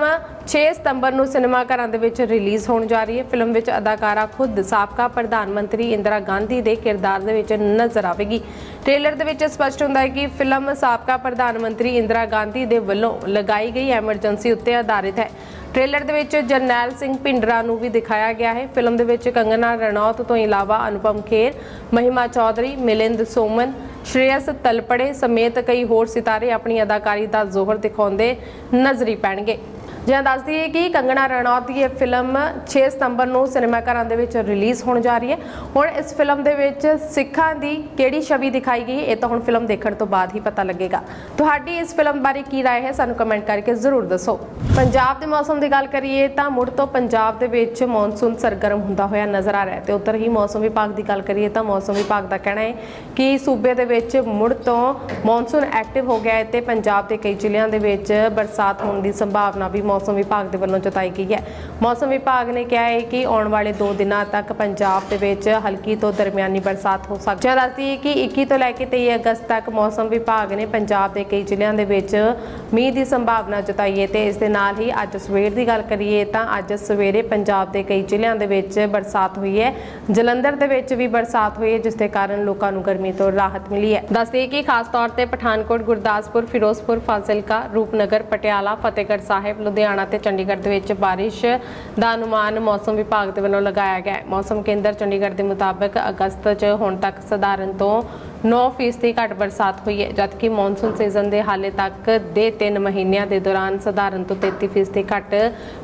6 ਸਤੰਬਰ ਨੂੰ ਸਿਨੇਮਾ ਘਰਾਂ ਦੇ ਵਿੱਚ ਰਿਲੀਜ਼ ਹੋਣ ਜਾ ਰਹੀ ਹੈ। ਫਿਲਮ ਵਿੱਚ ਅਦਾਕਾਰਾ ਖੁਦ ਸਾਬਕਾ ਪ੍ਰਧਾਨ ਮੰਤਰੀ ਇੰਦਰਾ ਗਾਂਧੀ ਦੇ ਕਿਰਦਾਰ ਦੇ ਵਿੱਚ ਨਜ਼ਰ ਆਵੇਗੀ। ਟ੍ਰੇਲਰ ਦੇ ਵਿੱਚ ਸਪਸ਼ਟ ਹੁੰਦਾ ਹੈ ਕਿ ਫਿਲਮ ਸਾਬਕਾ ਪ੍ਰਧਾਨ ਮੰਤਰੀ ਇੰਦਰਾ ਗਾਂਧੀ ਦੇ ਵੱਲੋਂ ਲਗਾਈ ਗਈ ਐਮਰਜੈਂਸੀ ਉੱਤੇ ਆਧਾਰਿਤ ਹੈ। ਟ੍ਰੇਲਰ ਦੇ ਵਿੱਚ ਜਰਨੈਲ ਸਿੰਘ ਭਿੰਡਰਾ ਨੂੰ ਵੀ ਦਿਖਾਇਆ ਗਿਆ ਹੈ। ਫਿਲਮ ਦੇ ਵਿੱਚ ਕੰਗਨਾ ਰਣੌਤ ਤੋਂ ਇਲਾਵਾ ਅਨੁਪਮ ਖੇਰ, ਮਹਿਮਾ ਚੌਧਰੀ, ਮਿਲਿੰਦ ਸੋਮਨ ਸ਼੍ਰੇਅਸ ਤਲਪੜੇ ਸਮੇਤ ਕਈ ਹੋਰ ਸਿਤਾਰੇ ਆਪਣੀ ਅਦਾਕਾਰੀ ਦਾ ਜ਼ੋਹਰ ਦਿਖਾਉਂਦੇ ਨਜ਼ਰੀ ਪੈਣਗੇ। ਜਾਂ ਦੱਸ ਦਈਏ ਕਿ ਕੰਗਨਾ ਰਣੌਤ ਦੀ ਇਹ ਫਿਲਮ 6 ਸਤੰਬਰ ਨੂੰ ਸਿਨੇਮਾ ਘਰਾਂ ਦੇ ਵਿੱਚ ਰਿਲੀਜ਼ ਹੋਣ ਜਾ ਰਹੀ ਹੈ ਹੁਣ ਇਸ ਫਿਲਮ ਦੇ ਵਿੱਚ ਸਿੱਖਾਂ ਦੀ ਕਿਹੜੀ ਛਵੀ ਦਿਖਾਈ ਗਈ ਹੈ ਇਹ ਤਾਂ ਹੁਣ ਫਿਲਮ ਦੇਖਣ ਤੋਂ ਬਾਅਦ ਹੀ ਪਤਾ ਲੱਗੇਗਾ ਤੁਹਾਡੀ ਇਸ ਫਿਲਮ ਬਾਰੇ ਕੀ رائے ਹੈ ਸਾਨੂੰ ਕਮੈਂਟ ਕਰਕੇ ਜ਼ਰੂਰ ਦੱਸੋ ਪੰਜਾਬ ਦੇ ਮੌਸਮ ਦੀ ਗੱਲ ਕਰੀਏ ਤਾਂ ਮੁੜ ਤੋਂ ਪੰਜਾਬ ਦੇ ਵਿੱਚ ਮੌਨਸੂਨ ਸਰਗਰਮ ਹੁੰਦਾ ਹੋਇਆ ਨਜ਼ਰ ਆ ਰਿਹਾ ਹੈ ਤੇ ਉੱਧਰ ਹੀ ਮੌਸਮ ਵਿਭਾਗ ਦੀ ਗੱਲ ਕਰੀਏ ਤਾਂ ਮੌਸਮ ਵਿਭਾਗ ਦਾ ਕਹਿਣਾ ਹੈ ਕਿ ਸੂਬੇ ਦੇ ਵਿੱਚ ਮੁੜ ਤੋਂ ਮੌਨਸੂਨ ਐਕਟਿਵ ਹੋ ਗਿਆ ਹੈ ਤੇ ਪੰਜਾਬ ਦੇ ਕਈ ਜ਼ਿਲ੍ਹਿਆਂ ਦੇ ਵਿੱਚ ਬਰਸਾਤ ਹੋਣ ਦੀ ਸੰਭਾਵਨਾ ਵੀ ਮੌਸਮ ਵਿਭਾਗ ਦੇ ਵੱਲੋਂ ਜਤਾਈ ਗਈ ਹੈ। ਮੌਸਮ ਵਿਭਾਗ ਨੇ ਕਿਹਾ ਹੈ ਕਿ ਆਉਣ ਵਾਲੇ 2 ਦਿਨਾਂ ਤੱਕ ਪੰਜਾਬ ਦੇ ਵਿੱਚ ਹਲਕੀ ਤੋਂ ਦਰਮਿਆਨੀ ਬਰਸਾਤ ਹੋ ਸਕਦੀ ਹੈ। ਦੱਸਦੀ ਹੈ ਕਿ 21 ਤੋਂ ਲੈ ਕੇ 23 ਅਗਸਤ ਤੱਕ ਮੌਸਮ ਵਿਭਾਗ ਨੇ ਪੰਜਾਬ ਦੇ ਕਈ ਜ਼ਿਲ੍ਹਿਆਂ ਦੇ ਵਿੱਚ ਮੀਂਹ ਦੀ ਸੰਭਾਵਨਾ ਜਤਾਈ ਹੈ ਤੇ ਇਸ ਦੇ ਨਾਲ ਹੀ ਅੱਜ ਸਵੇਰ ਦੀ ਗੱਲ ਕਰੀਏ ਤਾਂ ਅੱਜ ਸਵੇਰੇ ਪੰਜਾਬ ਦੇ ਕਈ ਜ਼ਿਲ੍ਹਿਆਂ ਦੇ ਵਿੱਚ ਬਰਸਾਤ ਹੋਈ ਹੈ। ਜਲੰਧਰ ਦੇ ਵਿੱਚ ਵੀ ਬਰਸਾਤ ਹੋਈ ਹੈ, ਜਿਸ ਦੇ ਕਾਰਨ ਲੋਕਾਂ ਨੂੰ ਗਰਮੀ ਤੋਂ ਰਾਹਤ ਮਿਲੀ ਹੈ। ਦੱਸਦੇ ਕਿ ਖਾਸ ਤੌਰ ਤੇ ਪਠਾਨਕੋਟ, ਗੁਰਦਾਸਪੁਰ, ਫਿਰੋਜ਼ਪੁਰ, ਫਾਜ਼ਿਲਕਾ, ਰੂਪਨਗਰ, ਪਟਿਆਲਾ, ਫਤਿਹਗੜ੍ਹ ਸਾਹਿਬ, ਲੁਧਿਆਣਾ ਹਰਿਆਣਾ ਤੇ ਚੰਡੀਗੜ੍ਹ ਦੇ ਵਿੱਚ ਬਾਰਿਸ਼ ਦਾ ਅਨੁਮਾਨ ਮੌਸਮ ਵਿਭਾਗ ਦੇ ਵੱਲੋਂ ਲਗਾਇਆ ਗਿਆ ਹੈ। ਮੌਸਮ ਕੇਂਦਰ ਚੰਡੀਗੜ੍ਹ ਦੇ ਮੁਤਾਬਕ ਅਗਸਤ 'ਚ ਹੁਣ ਤੱਕ ਸਧਾਰਨ ਤੋਂ 9% ਘੱਟ ਬਰਸਾਤ ਹੋਈ ਹੈ, ਜਦਕਿ ਮੌਨਸੂਨ ਸੀਜ਼ਨ ਦੇ ਹਾਲੇ ਤੱਕ ਦੇ 3 ਮਹੀਨਿਆਂ ਦੇ ਦੌਰਾਨ ਸਧਾਰਨ ਤੋਂ 33% ਘੱਟ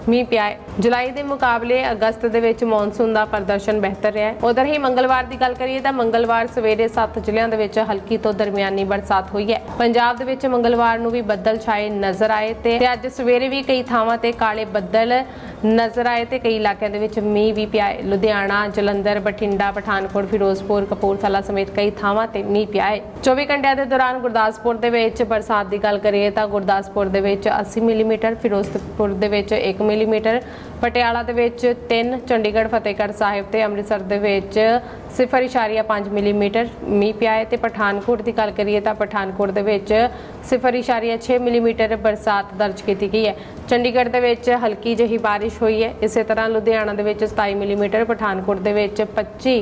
ਮੀਂਹ ਪਿਆ ਹੈ। ਜੁਲਾਈ ਦੇ ਮੁਕਾਬਲੇ ਅਗਸਤ ਦੇ ਵਿੱਚ ਮੌਨਸੂਨ ਦਾ ਪ੍ਰਦਰਸ਼ਨ ਬਿਹਤਰ ਰਿਹਾ ਹੈ। ਉਧਰ ਹੀ ਮੰਗਲਵਾਰ ਦੀ ਗੱਲ ਕਰੀਏ ਤਾਂ ਮੰਗਲਵਾਰ ਸਵੇਰੇ 7 ਜ਼ਿਲ੍ਹਿਆਂ ਦੇ ਵਿੱਚ ਹਲਕੀ ਤੋਂ ਦਰਮਿਆਨੀ ਬਰਸਾਤ ਹੋਈ ਹੈ। ਪੰਜਾਬ ਦੇ ਵਿੱਚ ਮੰਗਲਵਾਰ ਨੂੰ ਵੀ ਬੱਦਲ ਛਾਏ ਨਜ਼ਰ ਆਏ ਤੇ ਤੇ ਅੱਜ ਸਵੇਰੇ ਵੀ ਕਈ ਥਾਵਾਂ ਤੇ ਕਾਲੇ ਬੱਦਲ ਨਜ਼ਰ ਆਏ ਤੇ ਕਈ ਇਲਾਕਿਆਂ ਦੇ ਵਿੱਚ ਮੀਂਹ ਵੀ ਪਿਆ ਹੈ। ਲੁਧਿਆਣਾ, ਜਲੰਧਰ, ਬਠਿੰਡਾ, ਪਠਾਨਕੋਟ, ਫਿਰੋਜ਼ਪੁਰ, ਕਪੂਰਥਲਾ ਸਮੇਤ ਕਈ ਥਾਵਾਂ ਤੇ ਮੀਂਹ ਪਿਆ ਹੈ। 24 ਘੰਟਿਆਂ ਦੇ ਦੌਰਾਨ ਗੁਰਦਾਸਪੁਰ ਦੇ ਵਿੱਚ ਬਰਸਾਤ ਦੀ ਗੱਲ ਕਰੀਏ ਤਾਂ ਗੁਰਦਾਸਪੁਰ ਦੇ ਵਿੱਚ 80 ਮਿਲੀਮੀਟਰ, ਫਿਰੋਜ਼ਪੁਰ ਦੇ ਵਿੱਚ 1 ਮਿਲੀਮੀਟਰ ਪਟਿਆਲਾ ਦੇ ਵਿੱਚ 3 ਚੰਡੀਗੜ੍ਹ, ਫਤਿਹਗੜ੍ਹ ਸਾਹਿਬ ਤੇ ਅੰਮ੍ਰਿਤਸਰ ਦੇ ਵਿੱਚ 0.5 ਮਿਲੀਮੀਟਰ ਮੀਂਹ ਪਿਆ ਹੈ ਤੇ ਪਠਾਨਕੋਟ ਦੀ ਗੱਲ ਕਰੀਏ ਤਾਂ ਪਠਾਨਕੋਟ ਦੇ ਵਿੱਚ 0.6 ਮਿਲੀਮੀਟਰ ਬਰਸਾਤ ਦਰਜ ਕੀਤੀ ਗਈ ਹੈ। ਚੰਡੀਗੜ੍ਹ ਦੇ ਵਿੱਚ ਹਲਕੀ ਜਿਹੀ ਬਾਰਿਸ਼ ਹੋਈ ਹੈ। ਇਸੇ ਤਰ੍ਹਾਂ ਲੁਧਿਆਣਾ ਦੇ ਵਿੱਚ 27 ਮਿਲੀਮੀਟਰ, ਪਠਾਨਕੋਟ ਦੇ ਵਿੱਚ 25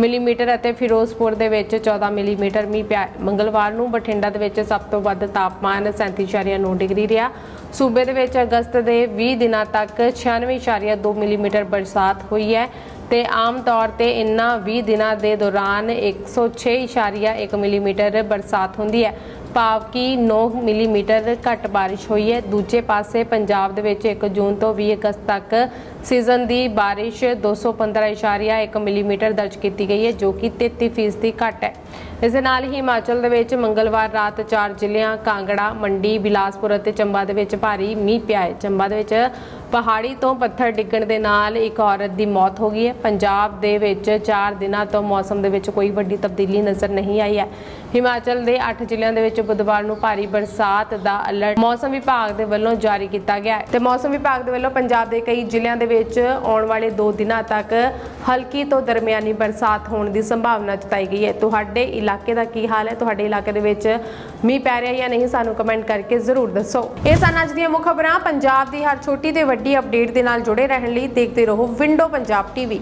ਮਿਲੀਮੀਟਰ ਅਤੇ ਫਿਰੋਜ਼ਪੁਰ ਦੇ ਵਿੱਚ 14 ਮਿਲੀਮੀਟਰ ਮੀਂਹ ਪਿਆ ਮੰਗਲਵਾਰ ਨੂੰ ਬਠਿੰਡਾ ਦੇ ਵਿੱਚ ਸਭ ਤੋਂ ਵੱਧ ਤਾਪਮਾਨ 37.9 ਡਿਗਰੀ ਰਿਹਾ। ਸੂਬੇ ਦੇ ਵਿੱਚ ਅਗਸਤ ਦੇ 20 ਦਿਨਾਂ ਤੱਕ 96.2 ਮਿਲੀਮੀਟਰ ਬਰਸਾਤ ਹੋਈ ਹੈ ਤੇ ਆਮ ਤੌਰ ਤੇ ਇਨ੍ਹਾਂ 20 ਦਿਨਾਂ ਦੇ ਦੌਰਾਨ 106.1 ਮਿਲੀਮੀਟਰ ਬਰਸਾਤ ਹੁੰਦੀ ਹੈ। ਭਾਵ ਕਿ 9 ਮਿਲੀਮੀਟਰ ਘੱਟ ਬਾਰਿਸ਼ ਹੋਈ ਹੈ। ਦੂਜੇ ਪਾਸੇ ਪੰਜਾਬ ਦੇ ਵਿੱਚ 1 ਜੂਨ ਤੋਂ 20 ਅਗਸਤ ਤੱਕ ਸੀਜ਼ਨ ਦੀ ਬਾਰਿਸ਼ 215.1 ਮਿਲੀਮੀਟਰ ਦਰਜ ਕੀਤੀ ਗਈ ਹੈ, ਜੋ ਕਿ 33% ਘੱਟ ਹੈ। ਇਸ ਦੇ ਨਾਲ ਹੀ ਹਿਮਾਚਲ ਦੇ ਵਿੱਚ ਮੰਗਲਵਾਰ ਰਾਤ ਚਾਰ ਜ਼ਿਲ੍ਹਿਆਂ ਕਾਂਗੜਾ, ਮੰਡੀ, ਬਿਲਾਸਪੁਰ ਅਤੇ ਚੰਬਾ ਦੇ ਵਿੱਚ ਭਾਰੀ ਮੀਂਹ ਪਿਆ ਹੈ। ਚੰਬਾ ਦੇ ਵਿੱਚ ਪਹਾੜੀ ਤੋਂ ਪੱਥਰ ਡਿੱਗਣ ਦੇ ਨਾਲ ਇੱਕ ਔਰਤ ਦੀ ਮੌਤ ਹੋ ਗਈ ਹੈ। ਪੰਜਾਬ ਦੇ ਵਿੱਚ 4 ਦਿਨਾਂ ਤੋਂ ਮੌਸਮ ਦੇ ਵਿੱਚ ਕੋਈ ਵੱਡੀ ਤਬਦੀਲੀ ਨਜ਼ਰ ਨਹੀਂ ਆਈ ਹੈ। ਹਿਮਾਚਲ ਦੇ 8 ਜ਼ਿਲ੍ਹਿਆਂ ਦੇ ਵਿੱਚ ਬੁੱਧਵਾਰ ਨੂੰ ਭਾਰੀ ਬਰਸਾਤ ਦਾ ਅਲਰਟ ਮੌਸਮ ਵਿਭਾਗ ਦੇ ਵੱਲੋਂ ਜਾਰੀ ਕੀਤਾ ਗਿਆ ਹੈ। ਤੇ ਮੌਸਮ ਵਿਭਾਗ ਦੇ ਵੱਲੋਂ ਪੰਜਾਬ ਦੇ ਕਈ ਜ਼ਿਲ੍ਹਿਆਂ ਦੇ ਵਿੱਚ ਆਉਣ ਵਾਲੇ 2 ਦਿਨਾਂ ਤੱਕ ਹਲਕੀ ਤੋਂ ਦਰਮਿਆਨੀ ਬਰਸਾਤ ਹੋਣ ਦੀ ਸੰਭਾਵਨਾ ਜਤਾਈ ਗਈ ਹੈ। ਤੁਹਾਡੇ ਇਲਾਕੇ ਦਾ ਕੀ ਹਾਲ ਹੈ? ਤੁਹਾਡੇ ਇਲਾਕੇ ਦੇ ਵਿੱਚ ਮੀਂਹ ਪੈ ਰਿਹਾ ਜਾਂ ਨਹੀਂ? ਸਾਨੂੰ ਕਮੈਂਟ ਕਰਕੇ ਜ਼ਰੂਰ ਦੱਸੋ। ਇਹ ਸਨ ਅੱਜ ਦੀਆਂ ਮੁੱਖ ਖਬਰਾਂ ਪੰਜਾਬ ਦੀ ਹਰ ਛੋਟੀ ਤੇ ਵੱਡੀ ਅਪਡੇਟ ਦੇ ਨਾਲ ਜੁੜੇ ਰਹਿਣ ਲਈ ਦੇਖਦੇ ਰਹੋ ਵਿੰਡੋ ਪੰਜਾਬ ਟੀਵੀ